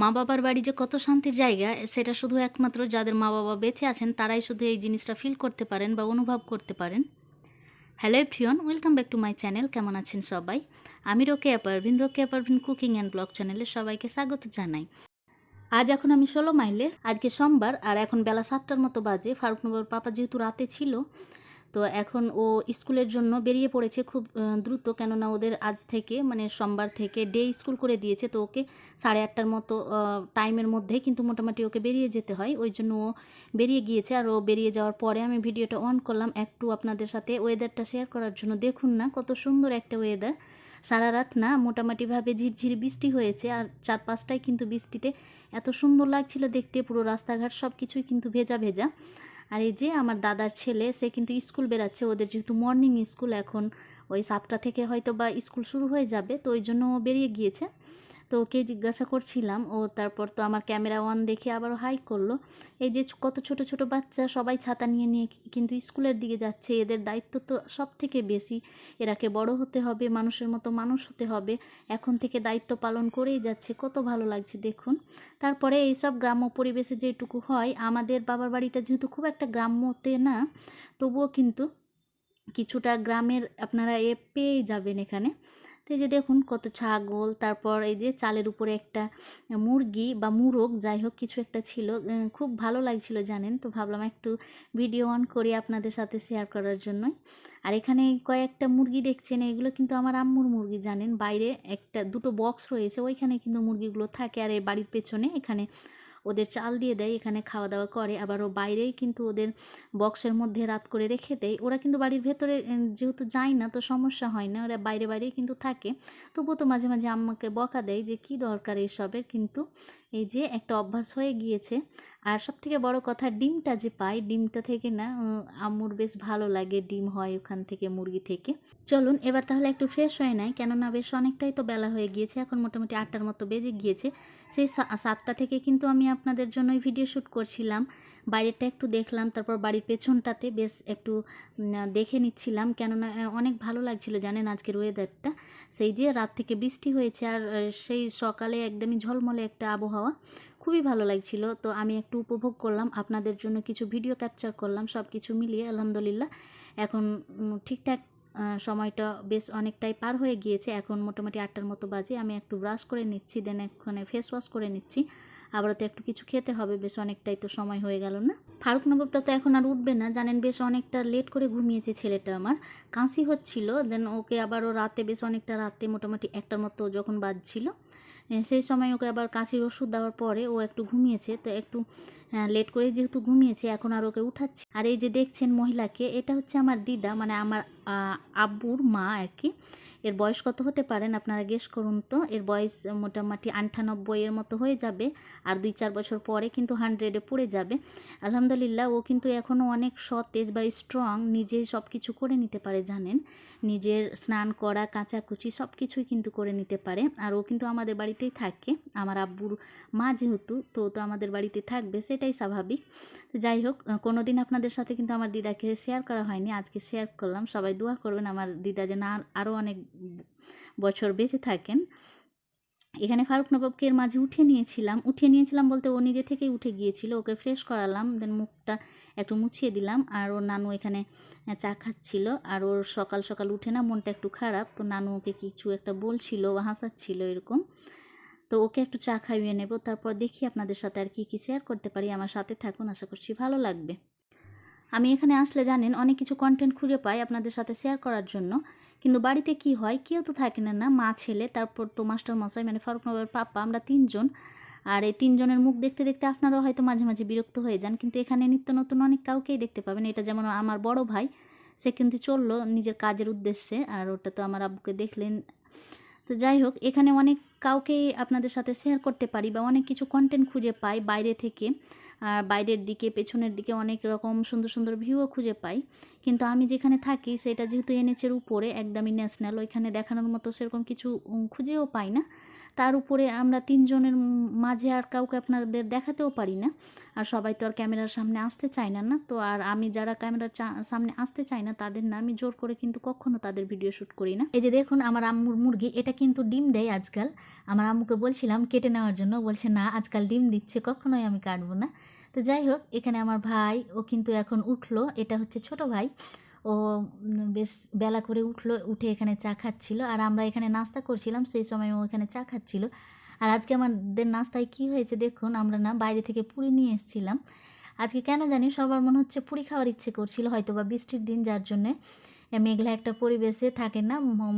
মা বাবার বাড়ি যে কত শান্তির জায়গা, সেটা শুধু একমাত্র যাদের মা বাবা বেঁচে আছেন, তারাই শুধু এই জিনিসটা ফিল করতে পারেন বা অনুভব করতে পারেন। Hello everyone welcome back to my channel কেমন আছেন সবাই? আমি Rokeya Parvin Rokeya Parvin cooking and blog চ্যানেলে সবাইকে স্বাগত জানাই। আজ এখন আমি ষোলো মাইলে, আজকে সোমবার, আর এখন বেলা সাতটার মতো বাজে। ফারুকনগর পাপা যেহেতু রাতে ছিল তো এখন ও স্কুলের জন্য বেরিয়ে পড়েছে খুব দ্রুত। কেননা ওদের আজ থেকে মানে সোমবার থেকে ডে স্কুল করে দিয়েছে। তো ওকে সাড়ে আটটার মতো টাইমের মধ্যে কিন্তু মোটামুটি ওকে বেরিয়ে যেতে হয়। ওই জন্য ও বেরিয়ে গিয়েছে। আর ও বেরিয়ে যাওয়ার পরে আমি ভিডিওটা অন করলাম একটু আপনাদের সাথে ওয়েদারটা শেয়ার করার জন্য। দেখুন না, কত সুন্দর একটা ওয়েদার সারা রাত না মোটামুটিভাবে ঝিরঝির বৃষ্টি হয়েছে। আর চার পাঁচটায় কিন্তু বৃষ্টিতে এত সুন্দর লাগছিল দেখতে। পুরো রাস্তাঘাট সব কিছুই কিন্তু ভেজা ভেজা। আর এই যে আমার দাদার ছেলে, সে কিন্তু স্কুল বেরাচ্ছে ওদের যেহেতু মর্নিং স্কুল এখন ওই সাতটা থেকে হয়তো বা স্কুল শুরু হয়ে যাবে, তো ওই জন্য বেরিয়ে গিয়েছে। তো ওকে জিজ্ঞাসা করছিলাম, ও তারপর তো আমার ক্যামেরা ওয়ান দেখে আবারও হাই করল। এই যে কত ছোট ছোট বাচ্চা, সবাই ছাতা নিয়ে নিয়ে কিন্তু স্কুলের দিকে যাচ্ছে, এদের দায়িত্ব তো সব থেকে বেশি। এরাকে বড় হতে হবে, মানুষের মতো মানুষ হতে হবে। এখন থেকে দায়িত্ব পালন করেই যাচ্ছে, কত ভালো লাগছে দেখুন। তারপরে এইসব গ্রাম্য পরিবেশে যেটুকু হয়, আমাদের বাবার বাড়িটা যেহেতু খুব একটা গ্রাম্যতে না, তবুও কিন্তু কিছুটা গ্রামের আপনারা এ পেয়েই যাবেন এখানে। তো এই যে দেখুন কত ছাগল, তারপর এই যে চালের উপরে একটা মুরগি বা মুরগ, যাই হোক কিছু একটা ছিল খুব ভালো লাগছিল জানেন, তো ভাবলাম একটু ভিডিও অন করি আপনাদের সাথে শেয়ার করার জন্যই। আর এখানে কয়েকটা মুরগি দেখছেন, এগুলো কিন্তু আমার আম্মুর মুরগি জানেন, বাইরে একটা দুটো বক্স রয়েছে, ওইখানে কিন্তু মুরগিগুলো থাকে, আর এই বাড়ির পেছনে এখানে ওদের চাল দিয়ে দেয়, এখানে খাওয়া দাওয়া করে। আবার ও বাইরেই কিন্তু ওদের বক্সের মধ্যে রাত করে রেখে দেয়। ওরা কিন্তু বাড়ির ভেতরে যেহেতু যায় না তো সমস্যা হয় না, ওরা বাইরে বাইরেই কিন্তু থাকে। তবুও তো মাঝে মাঝে আম্মাকে বকা দেয় যে, কি দরকার এইসবের কিন্তু এই যে একটা অভ্যাস হয়ে গিয়েছে। আর সব থেকে বড় কথা, ডিমটা যে পাই ডিমটা থেকে না আম্মুর বেশ ভালো লাগে, ডিম হয় ওখান থেকে মুরগি থেকে। চলুন, এবার তাহলে একটু ফ্রেশ হয়ে নেয়। কেননা বেশ অনেকটাই তো বেলা হয়ে গিয়েছে। এখন মোটামুটি আটটার মতো বেজে গিয়েছে। সেই সাতটা থেকে কিন্তু আমি আপনাদের জন্যই ভিডিও শ্যুট করছিলাম। বাইরেটা একটু দেখলাম, তারপর বাড়ির পেছনটাতে বেশ একটু দেখে নিচ্ছিলাম। কেননা অনেক ভালো লাগছিল জানেন আজকের ওয়েদারটা সেই যে রাত থেকে বৃষ্টি হয়েছে আর সেই সকালে একদমই ঝলমলে একটা আবহাওয়া, খুবই ভালো লাগছিল। তো আমি একটু উপভোগ করলাম, আপনাদের জন্য কিছু ভিডিও ক্যাপচার করলাম সব কিছু মিলিয়ে, আলহামদুলিল্লাহ। এখন ঠিকঠাক সময়টা বেশ অনেকটাই পার হয়ে গিয়েছে। এখন মোটামুটি আটটার মতো বাজে। আমি একটু ব্রাশ করে নিচ্ছি দেন এক্ষণে ফেস ওয়াশ করে নিচ্ছি। আবারও তো একটু কিছু খেতে হবে, বেশ অনেকটাই তো সময় হয়ে গেল না? ফারুক নবাবটা তো এখন আর উঠবে না। জানেন বেশ অনেকটা লেট করে ঘুমিয়েছে ছেলেটা আমার। কাশি হচ্ছিল দেন ওকে আবারও রাতে, বেশ অনেকটা রাতে মোটামুটি একটার মতো যখন বাজছিল সেই সময় ওকে আবার কাশির ওষুধ দেওয়ার পরে ও একটু ঘুমিয়েছে, তো একটু লেট করে যেহেতু ঘুমিয়েছে, এখন আর ওকে উঠাচ্ছে। আর এই যে দেখছেন মহিলাকে, এটা হচ্ছে আমার দিদা মানে আমার আব্বুর মা আর কি। এর বয়স কত হতে পারেন? আপনারা গেস করুন তো। এর বয়স মোটামুটি আটানব্বই এর মতো হয়ে যাবে। আর দুই চার বছর পরে কিন্তু হান্ড্রেডে পড়ে যাবে। আলহামদুলিল্লাহ, ও কিন্তু এখনও অনেক সতেজ বা স্ট্রং নিজে সব কিছু করে নিতে পারে জানেন। নিজের স্নান করা, কাচাকুচি সব কিছুই কিন্তু করে নিতে পারে। আর ও কিন্তু আমাদের বাড়িতেই থাকে। আমার আব্বুর মা যেহেতু, তো তো আমাদের বাড়িতে থাকবে, সেটাই স্বাভাবিক। যাই হোক কোনো দিন আপনাদের সাথে কিন্তু আমার দিদাকে শেয়ার করা হয়নি। আজকে শেয়ার করলাম। সবাই দোয়া করবেন আমার দিদা যেন আর- আরও অনেক বছর বেঁচে থাকেন। এখানে ফারুক নবাবকে এর মাঝে উঠিয়ে নিয়েছিলাম। উঠিয়ে নিয়েছিলাম বলতে ও নিজে থেকেই উঠে গিয়েছিল। ওকে ফ্রেশ করালাম দেন মুখটা একটু মুছিয়ে দিলাম। আর ওর নানু এখানে চা খাচ্ছিল। আর ওর সকাল সকাল উঠে না মনটা একটু খারাপ। তো নানু ওকে কিছু একটা বলছিল বা হাসাচ্ছিল এরকম। তো ওকে একটু চা খাইয়ে নেব। তারপর দেখি আপনাদের সাথে আর কি কি শেয়ার করতে পারি। আমার সাথে থাকুন, আশা করছি ভালো লাগবে। আমি এখানে আসলে জানেন, অনেক কিছু কন্টেন্ট খুঁজে পাই আপনাদের সাথে শেয়ার করার জন্য। কিন্তু বাড়িতে কি হয়? কেউ তো থাকে না না? মা, ছেলে, তারপর তো মাস্টার মশাই মানে ফারুক নবাবের পাপা, আমরা তিনজন। আর এই তিনজনের মুখ দেখতে দেখতে আপনারাও হয়তো মাঝে মাঝে বিরক্ত হয়ে যান, কিন্তু এখানে নিত্য নতুন অনেক কাউকেই দেখতে পাবেন। এটা যেমন আমার বড় ভাই, সে কিন্তু চলল নিজের কাজের উদ্দেশ্যে, আর ওটা তো আমার আব্বুকে দেখলেন। তো যাই হোক, এখানে অনেক কাউকেই আপনাদের সাথে শেয়ার করতে পারি বা অনেক কিছু কন্টেন্ট খুঁজে পাই বাইরে থেকে। আর বাইরের দিকে, পেছনের দিকে অনেক রকম সুন্দর সুন্দর ভিউও খুঁজে পাই। কিন্তু আমি যেখানে থাকি, সেটা যেহেতু এনএচের উপরে, একদমই ন্যাশনাল ওইখানে দেখানোর মতো সেরকম কিছু খুঁজেও পাই না। তার উপরে আমরা তিনজনের মাঝে আর কাউকে আপনাদের দেখাতেও পারি না। আর সবাই তো আর ক্যামেরার সামনে আসতে চায় না না? তো আর আমি যারা ক্যামেরার সামনে আসতে চাই না, তাদের না, আমি জোর করে কিন্তু কখনো তাদের ভিডিও শ্যুট করি না। এই যে দেখুন, আমার আম্মুর মুরগি, এটা কিন্তু ডিম দেয় আজকাল। আমার আম্মুকে বলছিলাম, কেটে নেওয়ার জন্য, বলছে, না, আজকাল ডিম দিচ্ছে, কখনোই আমি কাটবো না। তো যাই হোক এখানে আমার ভাই, ও কিন্তু এখন উঠল। এটা হচ্ছে ছোট ভাই। ও বেশ বেলা করে উঠল, উঠে এখানে চা খাচ্ছিল। আর আমরা এখানে নাস্তা করছিলাম, সেই সময় ও এখানে চা খাচ্ছিল। আর আজকে আমাদের নাস্তায় কি হয়েছে দেখুন, আমরা না বাইরে থেকে পুরি নিয়ে এসেছিলাম। আজকে কেন জানি সবার মনে হচ্ছে পুরি খাওয়ার ইচ্ছে করছিল হয়তো বা বৃষ্টির দিন, যার জন্যে মেঘলা একটা পরিবেশে থাকে না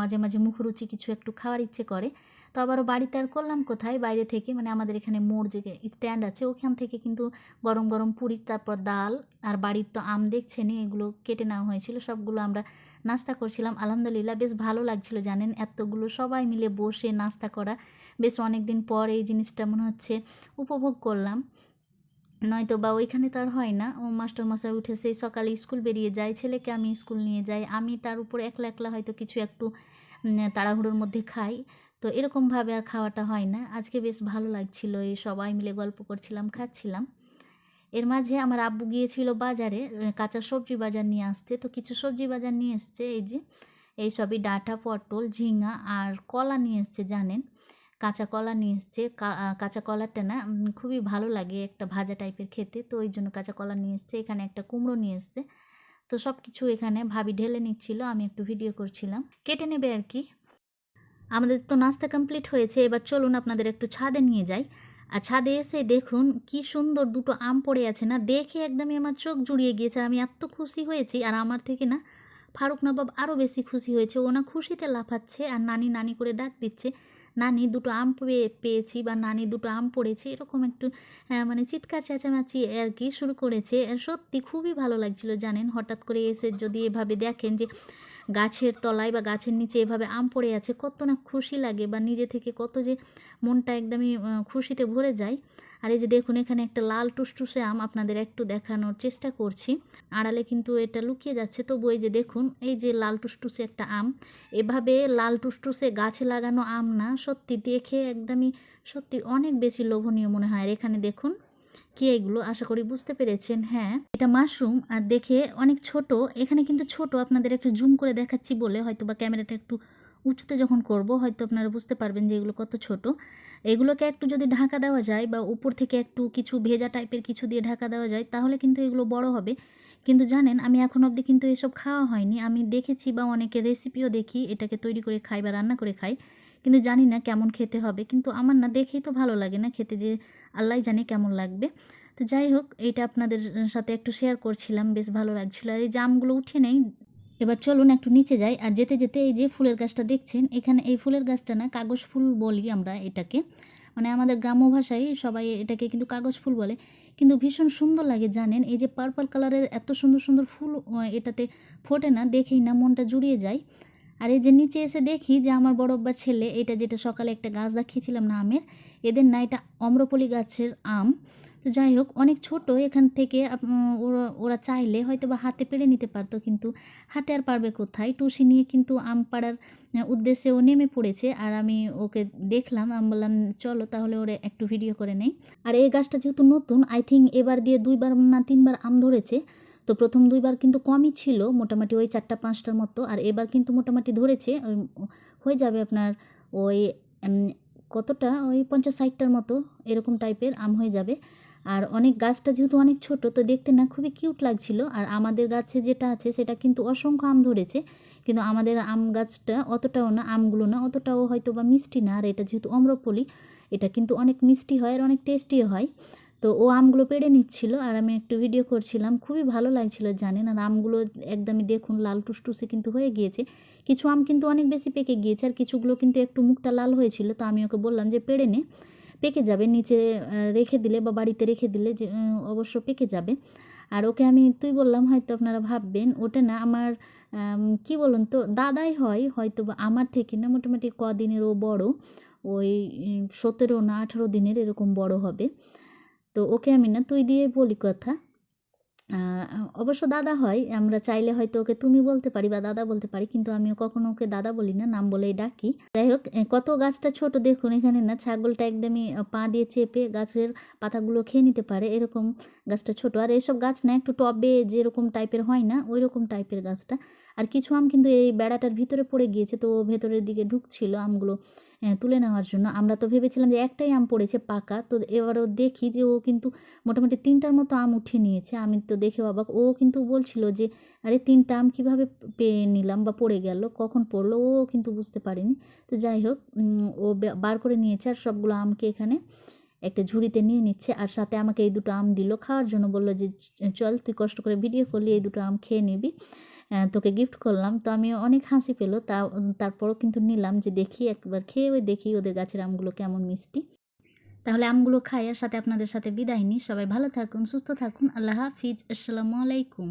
মাঝে মাঝে মুখরুচি কিছু একটু খাওয়ার ইচ্ছে করে। তো আবারও বাড়িতে আর করলাম কোথায়? বাইরে থেকে মানে আমাদের এখানে মোড় যে স্ট্যান্ড আছে, ওখান থেকে কিন্তু গরম গরম পুরি, তারপর ডাল আর বাড়ির তো আম দেখছেনই, এগুলো কেটে নেওয়া হয়েছিল, সবগুলো আমরা নাস্তা করছিলাম। আলহামদুলিল্লাহ বেশ ভালো লাগছিল, জানেন? এতগুলো সবাই মিলে বসে নাস্তা করা, বেশ অনেক দিন পর এই জিনিসটা মনে হচ্ছে উপভোগ করলাম। নয়তো বা ওইখানে তো আর হয় না, ও মাস্টার মশাই উঠে সেই সকালে স্কুল বেরিয়ে যায়, ছেলেকে আমি স্কুল নিয়ে যাই, আমি তার উপর একলা একলা হয়তো কিছু একটু তাড়াহুড়োর মধ্যে খাই। তো এরকমভাবে আর খাওয়াটা হয় না। আজকে বেশ ভালো লাগছিল, এই সবাই মিলে গল্প করছিলাম, খাচ্ছিলাম। এর মাঝে আমার আব্বু গিয়েছিল বাজারে কাঁচা সবজি বাজার নিয়ে আসতে। তো কিছু সবজি বাজার নিয়ে এসছে, এই যে, এই সবই ডাঁটা, পটল, ঝিঙা আর কলা নিয়ে এসছে, জানেন? কাঁচা কলা নিয়ে এসছে। কাঁচা কলাটা না খুবই ভালো লাগে একটা ভাজা টাইপের খেতে। তো ওই জন্য কাঁচা কলা নিয়ে এসছে, এখানে একটা কুমড়ো নিয়ে এসছে। তো সব কিছু এখানে ভাবি ঢেলে নিচ্ছিল, আমি একটু ভিডিও করছিলাম। কেটে নেবে আর কি? আমাদের তো নাস্তা কমপ্লিট হয়েছে এবার চলুন আপনাদের একটু ছাদে নিয়ে যাই। আর ছাদে এসে দেখুন কি সুন্দর দুটো আম পড়ে আছে না দেখে একদমই আমার চোখ জুড়িয়ে গিয়েছে আমি এত খুশি হয়েছি। আর আমার থেকে না ফারুক নবাব আরও বেশি খুশি হয়েছে ও না খুশিতে লাফাচ্ছে আর নানি নানি করে ডাক দিচ্ছে নানি দুটো আম পেয়ে পেয়েছি বা নানি দুটো আম পড়েছে। এরকম একটু আহ, মানে চিৎকার চেঁচামেচি আর কি শুরু করেছে। সত্যি খুবই ভালো লাগছিল জানেন হঠাৎ করে এসে যদি এভাবে দেখেন যে গাছের তলায় বা গাছের নিচে এভাবে আম পড়ে আছে, কত না খুশি লাগে বা নিজে থেকে কত যে মনটা একদমই খুশিতে ভরে যায়। আর এই যে দেখুন, এখানে একটা লাল টুসটুসে আম আপনাদের একটু দেখানোর চেষ্টা করছি। আড়ালে কিন্তু এটা লুকিয়ে যাচ্ছে। তবু এই যে দেখুন, এই যে লাল টুসটুসে একটা আম, এভাবে লাল টুসটুসে গাছে লাগানো আম না, সত্যি দেখে একদমই, সত্যি অনেক বেশি লোভনীয় মনে হয়। আর এখানে দেখুন কি এগুলো? আশা করি বুঝতে পেরেছেন হ্যাঁ। এটা মাশরুম, আর দেখে অনেক ছোট। এখানে কিন্তু ছোট, আপনাদের একটু জুম করে দেখাচ্ছি বলে হয়তো বা ক্যামেরাটা একটু উঁচুতে যখন করব, হয়তো আপনারা বুঝতে পারবেন যে এগুলো কত ছোট। এগুলোকে একটু যদি ঢাকা দেওয়া যায় বা উপর থেকে একটু কিছু ভেজা টাইপের কিছু দিয়ে ঢাকা দেওয়া যায়, তাহলে কিন্তু এগুলো বড় হবে। কিন্তু জানেন, আমি এখন অবধি কিন্তু এসব খাওয়া হয়নি। আমি দেখেছি বা অনেকের রেসিপিও দেখি, এটাকে তৈরি করে খাই বা রান্না করে খাই। কিন্তু জানি না কেমন খেতে হবে। কিন্তু আমার না দেখেই তো ভালো লাগে না খেতে যে আল্লাহ জানে কেমন লাগবে। তো যাই হোক, এইটা আপনাদের সাথে একটু শেয়ার করছিলাম, বেশ ভালো লাগছিল। আর এই জামগুলো উঠে নেই, এবার চলুন একটু নিচে যাই। আর যেতে যেতে এই যে ফুলের গাছটা দেখছেন, এখানে এই ফুলের গাছটা না কাগজ ফুল বলি আমরা এটাকে। মানে আমাদের গ্রাম্য ভাষায় সবাই এটাকে কিন্তু কাগজ ফুল বলে। কিন্তু ভীষণ সুন্দর লাগে জানেন, এই যে পার্পল কালারের এত সুন্দর সুন্দর ফুল এটাতে ফোটে না, দেখেই না মনটা জুড়িয়ে যায়। আর এই যে নিচে এসে দেখি যে আমার বড় আব্বার ছেলে, এটা যেটা সকালে একটা গাছ দেখিয়েছিলাম না আমের এদের না, এটা অম্রপলি গাছের আম। তো যাই হোক, অনেক ছোট, এখান থেকে ওরা ওরা চাইলে হয়তো বা হাতে পেড়ে নিতে পারতো, কিন্তু হাতে আর পারবে কোথায়? টুসি নিয়ে কিন্তু আম পাড়ার উদ্দেশ্যে ও নেমে পড়েছে। আর আমি ওকে দেখলাম, আমি বললাম, চলো তাহলে ওরে একটু ভিডিও করে নেই। আর এই গাছটা যেহেতু নতুন আই থিঙ্ক এবার দিয়ে দুইবার না তিনবার আম ধরেছে। তো প্রথম দুইবার কিন্তু কমই ছিল, মোটামুটি ওই চারটা, পাঁচটার মতো। আর এবার কিন্তু মোটামুটি ধরেছে হয়ে যাবে আপনার ওই কতটা? ওই পঞ্চাশ ষাটটার মতো এরকম টাইপের আম হয়ে যাবে। আর অনেক গাছটা যেহেতু অনেক ছোট, তো দেখতে না খুবই কিউট লাগছিল। আর আমাদের গাছে যেটা আছে, সেটা কিন্তু অসংখ্য আম ধরেছে। কিন্তু আমাদের আম গাছটা অতটাও না, আমগুলো না, অতটাও হয়তো বা মিষ্টি না। আর এটা যেহেতু অম্রপলি, এটা কিন্তু অনেক মিষ্টি হয় আর অনেক টেস্টিও হয়। তো ও আমগুলো পেড়ে নিচ্ছিল আর আমি একটু ভিডিও করছিলাম। খুবই ভালো লাগছিল জানেন? আর আমগুলো একদমই দেখুন লাল টুসটুসে কিন্তু হয়ে গিয়েছে। কিছু আম কিন্তু অনেক বেশি পেকে গিয়েছে আর কিছুগুলো কিন্তু একটু মুখটা লাল হয়েছিল। তো আমি ওকে বললাম যে পেড়ে নে। পেকে যাবে নিচে রেখে দিলে বা বাড়িতে রেখে দিলে যে অবশ্য পেকে যাবে। আর ওকে আমি তুই বললাম হয়তো আপনারা ভাববেন ওটা না আমার আম, কি বলুন তো দাদাই হয় হয়তো আমার থেকে না মোটামুটি কদিনের ও বড় ওই সতেরো না আঠেরো দিনের এরকম বড় হবে। তো ওকে আমি না তুই দিয়ে বলি কথা। অবশ্য দাদা হয়, আমরা চাইলে হয়তো ওকে তুমি বলতে পারি বা দাদা বলতে পারি, কিন্তু আমিও কখনো ওকে দাদা বলি না, নাম বলেই ডাকি। যাই হোক কত গাছটা ছোট দেখুন, এখানে না ছাগলটা একদমই পা দিয়ে চেপে গাছের পাতাগুলো খেয়ে নিতে পারে, এরকম গাছটা ছোট। আর এসব গাছ না একটু টবে যেরকম টাইপের হয় না ওই রকম টাইপের গাছটা। আর কিছু আম কিন্তু এই বেড়াটার ভিতরে পড়ে গিয়েছে, তো ভেতরের দিকে ঢুকছিল আমগুলো তুলে নেওয়ার জন্য। আমরা তো ভেবেছিলাম যে একটাই আম পড়েছে পাকা, তো এবারও দেখি যে ও কিন্তু মোটামুটি তিনটার মতো আম উঠিয়ে নিয়েছে। আমি তো দেখে অবাক, ও কিন্তু বলছিল যে, আরে, তিনটা আম কীভাবে পেয়ে নিলাম বা পড়ে গেল, কখন পড়ল? ও কিন্তু বুঝতে পারেনি। তো যাই হোক ও বার করে নিয়েছে আর সবগুলো আমকে এখানে একটা ঝুড়িতে নিয়ে নিচ্ছে আর সাথে আমাকে এই দুটো আম দিল। খাওয়ার জন্য বলল যে, চল, তুই কষ্ট করে ভিডিও করলি, এই দুটো আম খেয়ে নিবি। তোকে গিফট করলাম। তো আমি অনেক হাসি পেল। তা, তারপরও কিন্তু নিলাম যে দেখি, একবার খেয়ে ওই দেখি ওদের গাছের আমগুলো কেমন মিষ্টি। তাহলে আমগুলো খাই, আর সাথে আপনাদের সাথে বিদায় নিই। সবাই ভালো থাকুন, সুস্থ থাকুন। আল্লাহ হাফিজ। আসসালামু আলাইকুম।